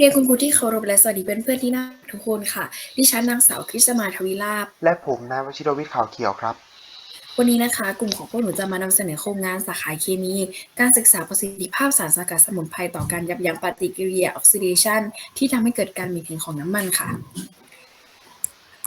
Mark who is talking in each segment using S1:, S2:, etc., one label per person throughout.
S1: เรียนคุณครูที่เคารพและสวัสดีเพื่อนๆที่น่ารักทุกคนค่ะ ดิฉันนางสาวคริสมาทวีลาภ
S2: และผมนายวชิรวิทย์ขาวเขียวครับ
S1: วันนี้นะคะ กลุ่มของพวกหนูจะมานำเสนอโครงงานสาขาเคมี การศึกษาประสิทธิภาพสารสกัดสมุนไพรต่อการยับยั้งปฏิกิริยาออกซิเดชันที่ทำให้เกิดการหมีถึงของน้ำมันค่ะ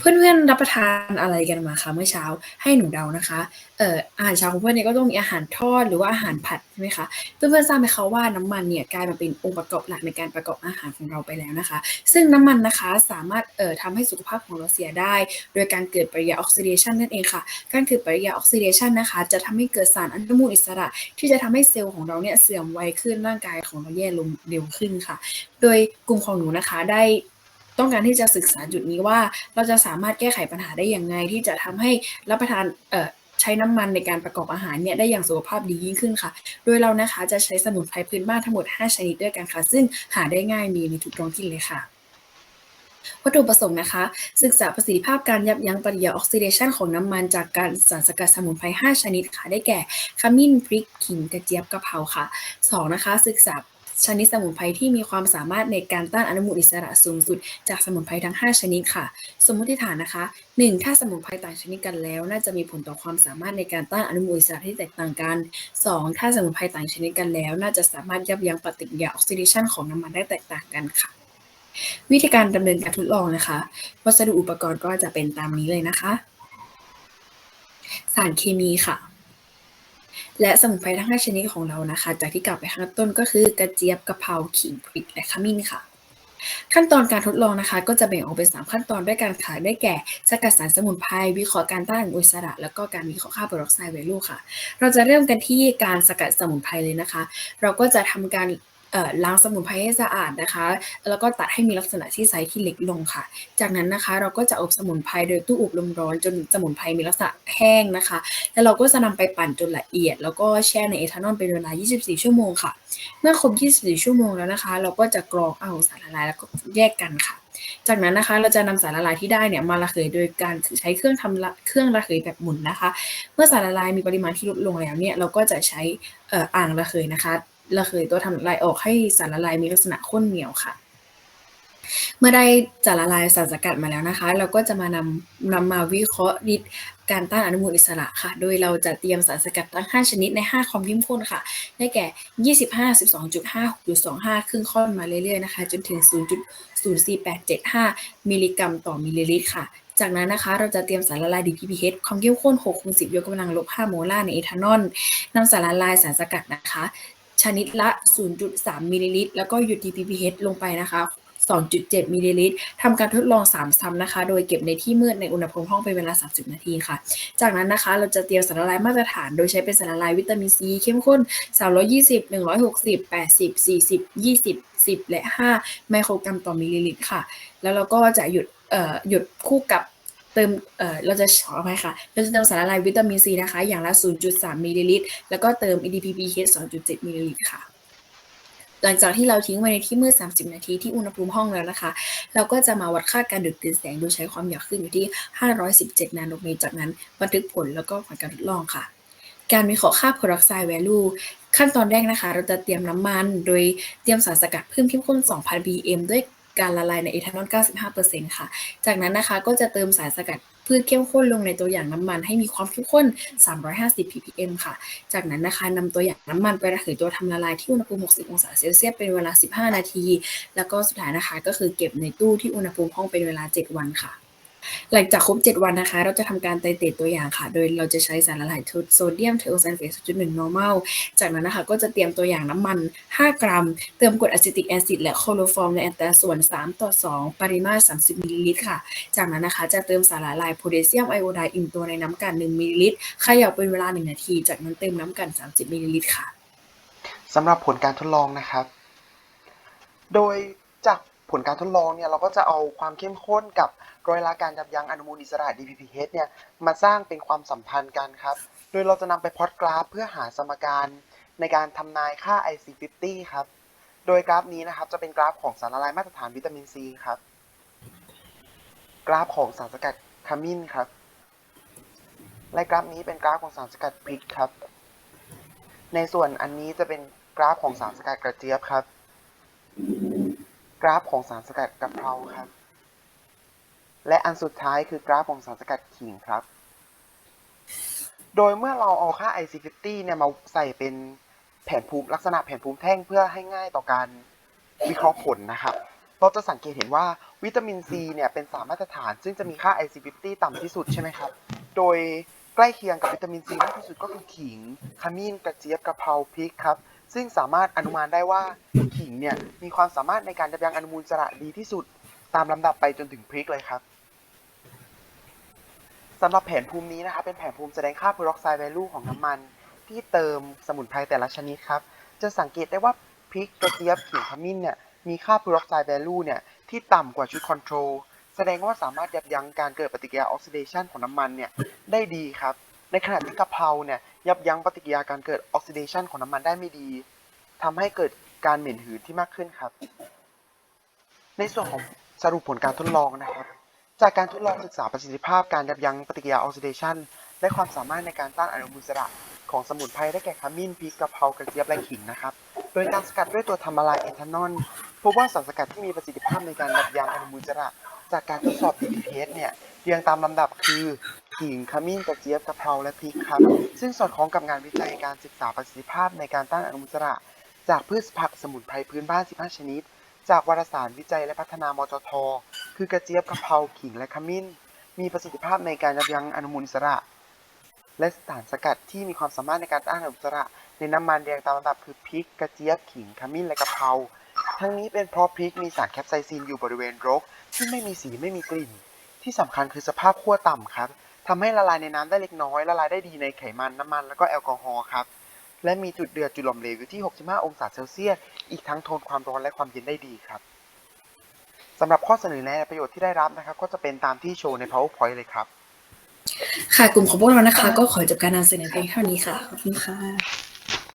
S1: เพื่อนๆรับประทานอะไรกันมาคะเมื่อเช้าให้หนูเดานะคะเอ่ออาหารเช้าของเพื่อนเนี่ยก็ต้องมีอาหารทอดหรือว่าอาหารผัดใช่ไหมคะเพื่อนๆทราบไหมคะว่าน้ำมันเนี่ยกลายมาเป็นองค์ประกอบหลักในการประกอบอาหารของเราไปแล้วนะคะ ซึ่งน้ำมันนะคะสามารถเอ่อทำให้สุขภาพของเราเสียได้ โดยการเกิดปฏิกิริยาออกซิเดชันนั่นเองค่ะการเกิดปฏิกิริยาออกซิเดชันนะคะ จะทำให้เกิดสารอนุมูลอิสระ ที่จะทำให้เซลล์ของเราเนี่ยเสื่อมไวขึ้นร่างกายของเราแย่ลงเร็วขึ้นค่ะ โดยกลุ่มของหนูนะคะได้ ต้องการที่จะศึกษาจุดนี้ว่าเราจะสามารถแก้ไขปัญหาได้อย่างไง ที่จะทำให้รับประทานเอ่อใช้น้ำมันในการประกอบอาหารเนี่ยได้อย่างสุขภาพดียิ่งขึ้นค่ะ โดยเรานะคะจะใช้สมุนไพรพื้นบ้านทั้งหมด 5 ชนิดด้วยกันค่ะ ซึ่งหาได้ง่ายมีในทุกท้องถิ่นเลยค่ะวัตถุประสงค์นะคะ ศึกษาประสิทธิภาพการยับยั้งปฏิกิริยาออกซิเดชันของน้ำมันจากการสารสกัดสมุนไพร 5 ชนิดค่ะ ได้แก่ขมิ้นพริกขิงกระเจี๊ยบกระเพราค่ะ 2. นะคะ ศึกษา ชนิดสมุนไพรที่มีความสามารถในการต้านอนุมูลอิสระสูงสุด จากสมุนไพรทั้ง 5 ชนิดค่ะ สมมติฐานนะคะ 1. ถ้าสมุนไพรต่างชนิดกันแล้ว น่าจะมีผลต่อความสามารถในการต้านอนุมูลอิสระที่แตกต่างกัน 2. ถ้าสมุนไพรต่างชนิดกันแล้ว น่าจะสามารถยับยั้งปฏิกิริยาออกซิเดชันของน้ำมันได้แตกต่างกันค่ะ วิธีการดำเนินการทดลองนะคะ วัสดุอุปกรณ์ก็จะเป็นตามนี้เลยนะคะ สารเคมีค่ะ และสมุนไพรทั้ง 5 ชนิดของเรานะคะ จากที่กล่าวไปข้างต้นก็คือกระเจี๊ยบกะเพราขิงพริกและขมิ้นค่ะ ขั้นตอนการทดลองนะคะ ก็จะแบ่งออกเป็น 3 ขั้นตอนด้วยกันค่ะได้แก่สกัดสารสมุนไพรวิเคราะห์การต้านอนุมูลอิสระ แล้วก็การวิเคราะห์ค่าเปรอกไซด์ไวลูค่ะ เราจะเริ่มกันที่การสกัดสมุนไพรเลยนะคะ เราก็จะทำการ ล้างสมุนไพรให้สะอาดนะคะ แล้วก็ตัดให้มีลักษณะที่ไซส์ที่เล็กลงค่ะ จากนั้นนะคะเราก็จะอบสมุนไพรโดยตู้อบลมร้อนจนสมุนไพรมีลักษณะแห้งนะคะ แล้วเราก็จะนำไปปั่นจนละเอียด แล้วก็แช่ในเอทานอลเป็นเวลา 24 ชั่วโมงค่ะ เมื่อครบ 24 ชั่วโมงแล้วนะคะ เราก็จะกรองเอาสารละลายแล้วก็แยกกันค่ะจากนั้นนะคะเราจะนำสารละลายที่ได้เนี่ยมาระเหยโดยการใช้เครื่องทำเครื่องระเหยแบบหมุนนะคะ เมื่อสารละลายมีปริมาณที่ลดลงแล้วเนี่ยเราก็จะใช้อ่ออ่างระเหยนะคะ ระเหยตัวทำละลายออกให้สารละลายมีลักษณะข้นเหนียวค่ะ เมื่อได้สารละลายสารสกัดมาแล้วนะคะ เราก็จะมานำนำมาวิเคราะห์ฤทธิ์การต้านอนุมูลอิสระค่ะ โดยเราจะเตรียมสารสกัดทั้ง 5 ชนิดใน 5 ความเข้มข้นค่ะ ได้แก่ 25 12.5 6.25 ครึ่งข้อนมาเรื่อยๆนะคะ จนถึง 0.04875 มิลลิกรัมต่อมิลลิลิตรค่ะจากนั้นนะคะเราจะเตรียมสารละลาย DPPH ความเข้มข้น6คูณ10 ยกกำลังลบ 5 โมลาร์ในเอทานอลนำสารละลายสารสกัดนะคะ ชนิดละ 0.3มิลลิลิตรแล้วก็หยุด DPPH ลงไปนะคะ 2.7มิลลิลิตรทำการทดลอง 3 ซ้ำนะคะ โดยเก็บในที่มืดในอุณหภูมิห้องเป็นเวลา 30 นาทีค่ะ จากนั้นนะคะ เราจะเตรียมสารละลายมาตรฐาน โดยใช้เป็นสารละลายวิตามินซีเข้มข้น 320 160 80 40 20 10 และ 5 ไมโครกรัมต่อมิลลิลิตรค่ะ แล้วเราก็จะหยุดหยุดคู่กับ เติมเออเราจะขออภัยค่ะเราจะเติมสารละลายวิตามินซีนะคะ อย่างละ 0.3 มิลลิลิตร แล้วก็เติม EDPPH 2.7 มิลลิลิตรค่ะ หลังจากที่เราทิ้งไว้ในที่มืด 30 นาทีที่อุณหภูมิห้องแล้วนะคะ เราก็จะมาวัดค่าการดูดกลืนแสงโดยใช้ความหยาขึ้นอยู่ที่ 517 นาโนเมตร จากนั้นบันทึกผลแล้วก็ผลการทดลองค่ะ การวิเคราะห์ค่า peroxide value ขั้นตอนแรกนะคะ เราจะเตรียมน้ำมัน โดยเตรียมสารสกัดเพิ่มเข้มข้น 2,000 ppm ด้วย การละลายในเอทานอล 95%ค่ะ จากนั้นนะคะก็จะเติมสารสกัดพืชเข้มข้นลงในตัวอย่างน้ำมันให้มีความเข้มข้น 350 ppm ค่ะ จากนั้นนะคะนำตัวอย่างน้ำมันไประเหยตัวทำละลายที่อุณหภูมิ 60 องศาเซลเซียสเป็นเวลา 15 นาที แล้วก็สุดท้ายนะคะก็คือเก็บในตู้ที่อุณหภูมิห้องเป็นเวลา 7 วันค่ะ หลังจากครบ 7 วันนะคะ เราจะทำการไตเตตตัวอย่างค่ะ โดยเราจะใช้สารละลายโซเดียมเทโอซัลเฟต0.1 normal จากนั้นนะคะ ก็จะเตรียมตัวอย่างน้ำมัน 5 กรัม เติมกรดอะซิติกแอซิดและโคโลฟอร์มในอัตราส่วน 3 ต่อ 2 ปริมาตร 30 มิลลิลิตรค่ะ จากนั้นนะคะ จะเติมสารละลายโพแทสเซียมไอโอไดด์อินตัวในน้ำกัน 1 มิลลิลิตรเขย่าเป็นเวลา 1 นาที จากนั้นเติมน้ำกัน 30 มิลลิลิตรค่ะ
S2: สำหรับผลการทดลองนะครับ โดยจาก ผลการทดลองเนี่ยเราก็จะเอาความเข้มข้นกับรอยละการยับยั้งอนุมูลอิสระ DPPH เนี่ยมาสร้างเป็นความสัมพันธ์กันครับ โดยเราจะนำไปพอตกราฟ เพื่อหาสมการในการทำนายค่า IC50 ครับ โดยกราฟนี้นะครับจะเป็นกราฟของสารละลายมาตรฐานวิตามินซีครับ กราฟของสารสกัดขมิ้นครับ และกราฟนี้เป็นกราฟของสารสกัดพริกครับ ในส่วนอันนี้จะเป็นกราฟของสารสกัดกระเจี๊ยบครับ กราฟของสารสกัดกะเพราครับ และอันสุดท้ายคือกราฟของสารสกัดขิงครับ โดยเมื่อเราเอาค่า IC50 เนี่ยมาใส่เป็นแผนภูมิลักษณะแผนภูมิแท่งเพื่อให้ง่ายต่อการวิเคราะห์ผลนะครับ เราจะสังเกตเห็นว่าวิตามินซีเนี่ยเป็นสารมาตรฐาน ซึ่งจะมีค่า IC50 ต่ำที่สุดใช่ไหมครับ โดยใกล้เคียงกับวิตามินซีมากที่สุดก็คือขิง ขมิ้น กระเจี๊ยบ กระเพรา พริกครับ ซึ่งสามารถอนุมานได้ว่าขิงเนี่ยมีความสามารถในการยับยั้งอนุมูลอิสระดีที่สุด ตามลำดับไปจนถึงพริกเลยครับสำหรับแผนภูมินี้นะครับเป็นแผนภูมิแสดงค่า peroxide value ของน้ำมัน ที่เติมสมุนไพรแต่ละชนิดครับ จะสังเกตได้ว่าพริกกระเจี๊ยบขิงขมิ้นเนี่ยมีค่า peroxide value เนี่ยที่ต่ำกว่าชุด control แสดงว่าสามารถยับยั้งการเกิดปฏิกิริยาออกซิเดชันของน้ำมันเนี่ยได้ดีครับ ในขณะที่กะเพราเนี่ย ยับยั้งปฏิกิริยาการเกิดออกซิเดชันของน้ำมันได้ไม่ดีทำให้เกิดการเหม็นหืนที่มากขึ้นครับ ในส่วนของสรุปผลการทดลองนะครับ จากการทดลองศึกษาประสิทธิภาพการยับยั้งปฏิกิริยาออกซิเดชันและความสามารถในการต้านอนุมูลอิสระของสมุนไพรได้แก่ขมิ้นพริกกะเพรากระเจี๊ยบและขิงนะครับ โดยการสกัดด้วยตัวทำละลายเอทานอลพบว่าสารสกัดที่มีประสิทธิภาพในการยับยั้งอนุมูลอิสระ จากการทดสอบ DPPS เนี่ยเรียงตามลำดับคือ ขิงขมิ้นกระเจี๊ยบกะเพราและพริกครับ ซึ่งสอดคล้องกับงานวิจัยการศึกษาประสิทธิภาพในการต้านอนุมูลอิสระ จากพืชผักสมุนไพรพื้นบ้าน 15 ชนิด จากวารสารวิจัยและพัฒนามจท คือกระเจี๊ยบกะเพราขิงและขมิ้น มีประสิทธิภาพในการยับยั้งอนุมูลอิสระ และสารสกัดที่มีความสามารถในการต้านอนุมูลอิสระ ในน้ำมันเรียงตามลำดับคือพริกกระเจี๊ยบขิงขมิ้นและกะเพราทั้งนี้เป็นเพราะพริกมีสารแคปไซซินอยู่บริเวณรก ซึ่งไม่มีสีไม่มีกลิ่น ที่สำคัญคือสภาพขั้วต่ำครับ ทำให้ละลายในน้ำได้เล็กน้อย ละลายได้ดีในไขมันน้ำมันแล้วก็แอลกอฮอล์ครับ และมีจุดเดือดจุดหลอมเหลวอยู่ที่ 65 องศาเซลเซียส อีกทั้งทนความร้อนและความเย็นได้ดีครับสำหรับข้อเสนอแนะและประโยชน์ที่ได้รับนะครับ ก็จะเป็นตามที่โชว์ใน powerpoint เลยครับ
S1: ค่ะกลุ่มของพวกเรานะคะ ก็ขอจบการนำเสนอเพียงเท่านี้ค่ะ ขอบคุณค่ะ